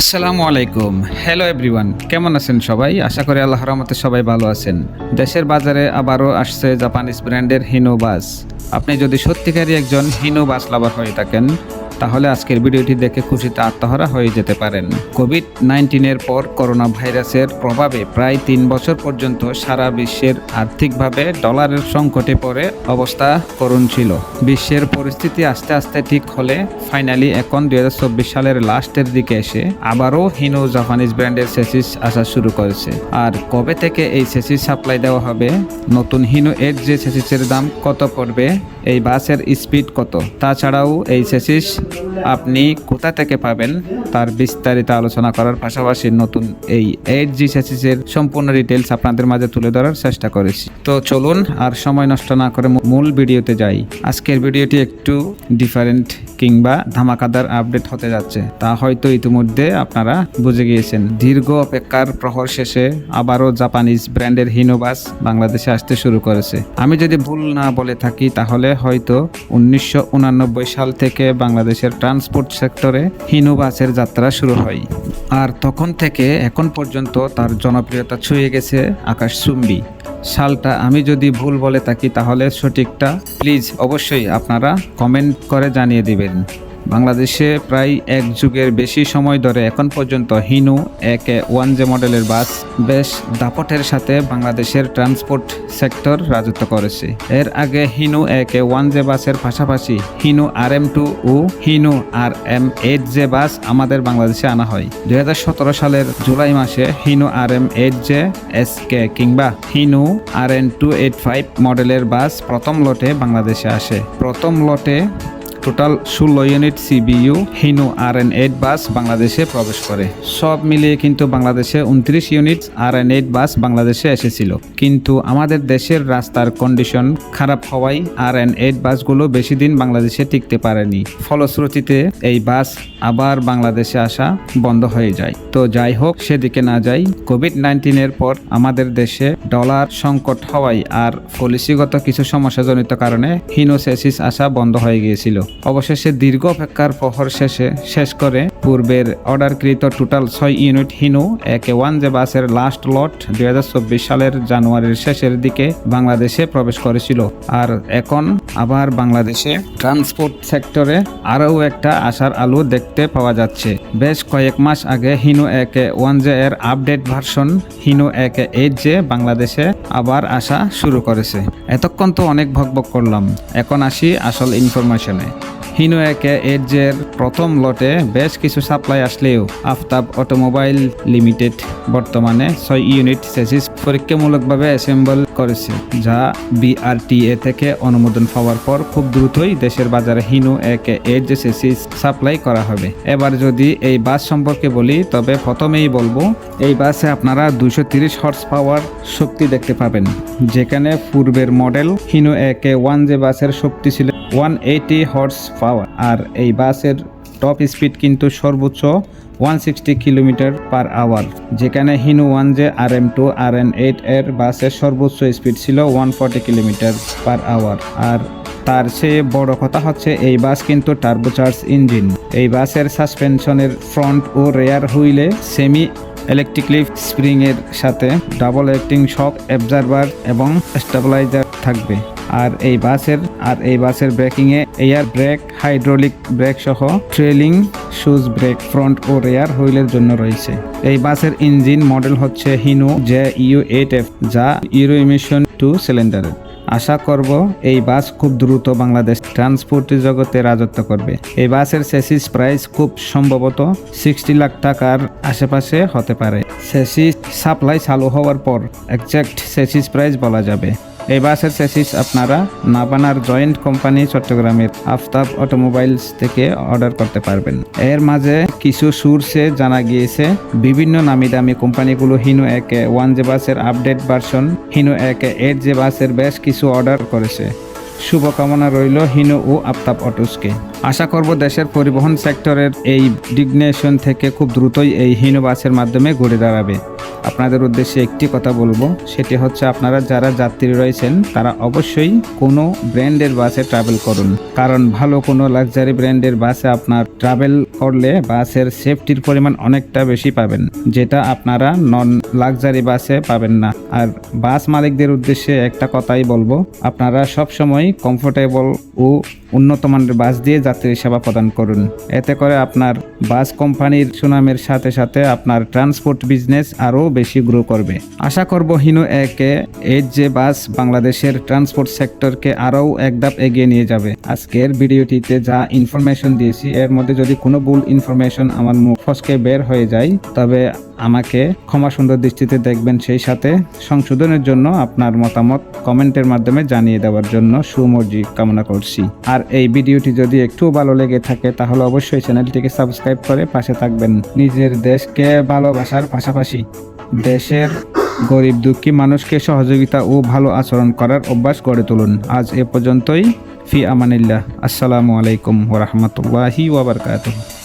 আসসালামু আলাইকুম। Hello everyone কেমন আছেন সবাই? আশা করি আল্লাহ রহমতে সবাই ভালো আছেন। দেশের বাজারে আবারও আসছে জাপানিজ ব্র্যান্ডের হিনো বাস আপনি যদি সত্যিকারী একজন হিনো বাস লাভার হয়ে থাকেন তাহলে আজকের ভিডিওটি দেখে খুশিতে আত্মহারা হয়ে যেতে পারেন। কোভিড নাইন্টিনের পর করোনা ভাইরাসের প্রভাবে প্রায় তিন বছর পর্যন্ত সারা বিশ্বের আর্থিকভাবে ডলারের সংকটে পড়ে অবস্থা করুণ ছিল। বিশ্বের পরিস্থিতি আস্তে আস্তে ঠিক হলে ফাইনালি এখন দুই হাজার চব্বিশ সালের লাস্টের দিকে এসে আবারও হিনো জাপানিজ ব্র্যান্ডের সেসিস আসা শুরু করেছে। আর কবে থেকে এই সেসিস সাপ্লাই দেওয়া হবে? নতুন হিনো এর যে সেসিসের দাম কত পড়বে? এই বাসের স্পিড কত? তাছাড়াও এই সেসিস আপনি কোথা থেকে পাবেন তার বিস্তারিত আলোচনা করার পাশাপাশি নতুন এই এইট জি সম্পূর্ণ ডিটেলস আপনাদের মাঝে তুলে ধরার চেষ্টা করেছি। তো চলুন আর সময় নষ্ট না করে মূল ভিডিওতে যাই। আজকের ভিডিওটি একটু ডিফারেন্ট কিংবা ধামাকাদার আপডেট হতে যাচ্ছে। তা হয়তো ইতিমধ্যে আপনারা বুঝে গিয়েছেন। দীর্ঘ অপেক্ষার প্রহর শেষে আবারও জাপানিজ ব্র্যান্ডের হিনোবাস বাংলাদেশে আসতে শুরু করেছে। আমি যদি ভুল না বলে থাকি, তাহলে হয়তো উনিশশো সাল থেকে বাংলাদেশের ট্রান্সপোর্ট সেক্টরে হিনু বাসের যাত্রা শুরু হয়। আর তখন থেকে এখন পর্যন্ত তার জনপ্রিয়তা ছুঁয়ে গেছে আকাশ চুম্বি। সালটা আমি যদি ভুল বলে থাকি তাহলে সঠিকটা, প্লিজ অবশ্যই আপনারা কমেন্ট করে জানিয়ে দিবেন। বাংলাদেশে প্রায় এক যুগের বেশি সময় ধরে এখন পর্যন্ত হিনু, একে ওয়ান জে মডেলের বাস, বেশ দাপটের সাথে বাংলাদেশের ট্রান্সপোর্ট সেক্টর রাজত্ব করেছে। এর আগে হিনু, একে ওয়ান জে বাসের পাশাপাশি হিনু আর এম টু ও Hino R M eight J bus আমাদের বাংলাদেশে আনা হয়। দুই হাজার সতেরো সালের জুলাই মাসে Hino R M eight J S K কিংবা Hino R N two eight five মডেলের বাস প্রথম লটে বাংলাদেশে আসে। প্রথম লটে টোটাল ষোলো unit CBU, Hino R N eight bus বাংলাদেশে প্রবেশ করে। সব মিলিয়ে কিন্তু বাংলাদেশে উনত্রিশ unit R N eight bus বাংলাদেশে এসেছিল। কিন্তু আমাদের দেশের রাস্তার কন্ডিশন খারাপ হওয়ায় আর এন এইট বাসগুলো বেশি দিন বাংলাদেশে টিকতে পারেনি। ফলশ্রুতিতে এই বাস আবার বাংলাদেশে আসা বন্ধ হয়ে যায়। তো যাই হোক, সেদিকে না যাই, কোভিড নাইন্টিনের পর আমাদের দেশে ডলার সংকট হওয়ায় আর পলিসিগত কিছু সমস্যাজনিত কারণে হিনোসেসিস আসা বন্ধ হয়ে গিয়েছিল। অবশেষে দীর্ঘ অপেক্ষার প্রহর শেষে শেষ করে পূর্বের অর্ডারকৃত টোটাল ছয় ইউনিট হিনু, একে ওয়ান যে বাসের লাস্ট লট দু হাজার চব্বিশ সালের জানুয়ারির শেষের দিকে বাংলাদেশে প্রবেশ করেছিল। আর এখন আবার বাংলাদেশে ট্রান্সপোর্ট সেক্টরে আরও একটা আশার আলো দেখতে পাওয়া যাচ্ছে। বেশ কয়েক মাস আগে হিনু একে ওয়ান জে এর update version Hino AK eight J বাংলাদেশে আবার আসা শুরু করেছে। এতক্ষণ তো অনেক ভকভক করলাম। এখন আসি আসল ইনফরমেশনে হিনো একে এইট জের প্রথম লটে বেশ কিছু সাপ্লাই আসলেও আফতাব অটোমোবাইল লিমিটেড বর্তমানে ছয় ইউনিট সেসিস পরীক্ষামূলকভাবে অ্যাসেম্বল করেছে, যা বিআরটিএ থেকে অনুমোদন পাওয়ার পর খুব দ্রুতই দেশের বাজারে Hino AK eight J chassis supply করা হবে। এবার যদি এই বাস সম্পর্কে বলি, তবে প্রথমেই বলব, এই বাসে আপনারা দুশো তিরিশ হর্স পাওয়ার শক্তি দেখতে পাবেন, যেখানে পূর্বের model Hino AK one J বাসের শক্তি ছিল ওয়ান এইটি হর্স পাওয়ার আর এই বাসের টপ স্পিড কিন্তু সর্বোচ্চ one sixty kilometre per hour যেখানে Hino one J R M two R N eight এর বাসের সর্বোচ্চ স্পিড ছিল one forty kilometre per hour আর তার চেয়ে বড় কথা হচ্ছে, এই বাস কিন্তু টার্বোচার্জ ইঞ্জিন এই বাসের সাসপেনশনের ফ্রন্ট ও রেয়ার হুইলে সেমি ইলেকট্রিক লিফট স্প্রিং এর সাথে ডাবল অ্যাক্টিং শক অ্যাবজারভার এবং স্টেবিলাইজার থাকবে। আর এই বাসের, আর এই বাসের ব্রেকিং এ এয়ার ব্রেক হাইড্রোলিক ব্রেক সহ ট্রেলিং শুজ ব্রেক ফ্রন্ট ও রেয়ার হুইলের জন্য রয়েছে। এই বাসের ইঞ্জিন মডেল হচ্ছে Hino J U eight F যা ইউরো ইমিশন টু সিলিন্ডারের আশা করব এই বাস খুব দ্রুত বাংলাদেশ ট্রান্সপোর্ট জগতে রাজত্ব করবে। এই বাসের সেসিস প্রাইস খুব সম্ভবত সিক্সটি লাখ টাকার আশেপাশে হতে পারে। সেসিস সাপ্লাই চালু হওয়ার পর একজ্যাক্ট সেসিস প্রাইস বলা যাবে। এই বাসের সেসিস আপনারা নাবানার জয়েন্ট কোম্পানি চট্টগ্রামের আফতাব অটোমোবাইলস থেকে অর্ডার করতে পারবেন। এর মাঝে কিছু সুরসে জানা গিয়েছে, বিভিন্ন নামি দামি কোম্পানিগুলো হিনো একে ওয়ান জে বাসের update version Hino AK eight J বাসের বেশ কিছু অর্ডার করেছে। শুভকামনা রইল হিনো ও আফতাব অটোসকে। আশা করব দেশের পরিবহন সেক্টরের এই ডিগনেশন থেকে খুব দ্রুতই এই হিনো বাসের মাধ্যমে ঘুরে দাঁড়াবে। আপনাদের উদ্দেশ্যে একটি কথা বলব। সেটি হচ্ছে আপনারা যারা যাত্রী রয়েছেন, তারা অবশ্যই কোনো ব্র্যান্ডের বাসে ট্রাভেল করুন। কারণ ভালো কোনো লাক্সারি ব্র্যান্ডের বাসে আপনার ট্রাভেল করলে বাসের সেফটির পরিমাণ অনেকটা বেশি পাবেন, যেটা আপনারা নন লাক্সারি বাসে পাবেন না। আর বাস মালিকদের উদ্দেশ্যে একটা কথাই বলব, আপনারা সবসময় কমফোর্টেবল ও উন্নত মানের বাস দিয়ে যাত্রী সেবা প্রদান করুন। এতে করে আপনার বাস কোম্পানির সুনামের সাথে সাথে আপনার ট্রান্সপোর্ট বিজনেস আরও বেশি গ্রো করবে। আশা করব হিনো একে এইচ যে বাস বাংলাদেশের ট্রান্সপোর্ট সেক্টরকে আরও এক ধাপ এগিয়ে নিয়ে যাবে। আজকের ভিডিওটিতে যা ইনফরমেশন দিয়েছি, এর মধ্যে যদি কোনো ভুল ইনফরমেশন আমার মুখ ফসকে বের হয়ে যায়, তবে আমাকে ক্ষমা সুন্দর দৃষ্টিতে দেখবেন সেই সাথে। সংশোধনের জন্য আপনার মতামত কমেন্টের মাধ্যমে জানিয়ে দেওয়ার জন্য সুমর্জি কামনা করছি। আর এই ভিডিওটি যদি একটু ভালো লেগে থাকে, তাহলে অবশ্যই চ্যানেলটিকে সাবস্ক্রাইব করে পাশে থাকবেন। নিজের দেশকে ভালোবাসার পাশাপাশি। দেশের গরিব দুঃখী মানুষকে সহযোগিতা ও ভালো আচরণ করার অভ্যাস গড়ে তুলুন। আজ এ পর্যন্তই। ফি আমানিল্লাহ। আসসালামু আলাইকুম ওরহমতুল্লাহি ওবরকাতুহ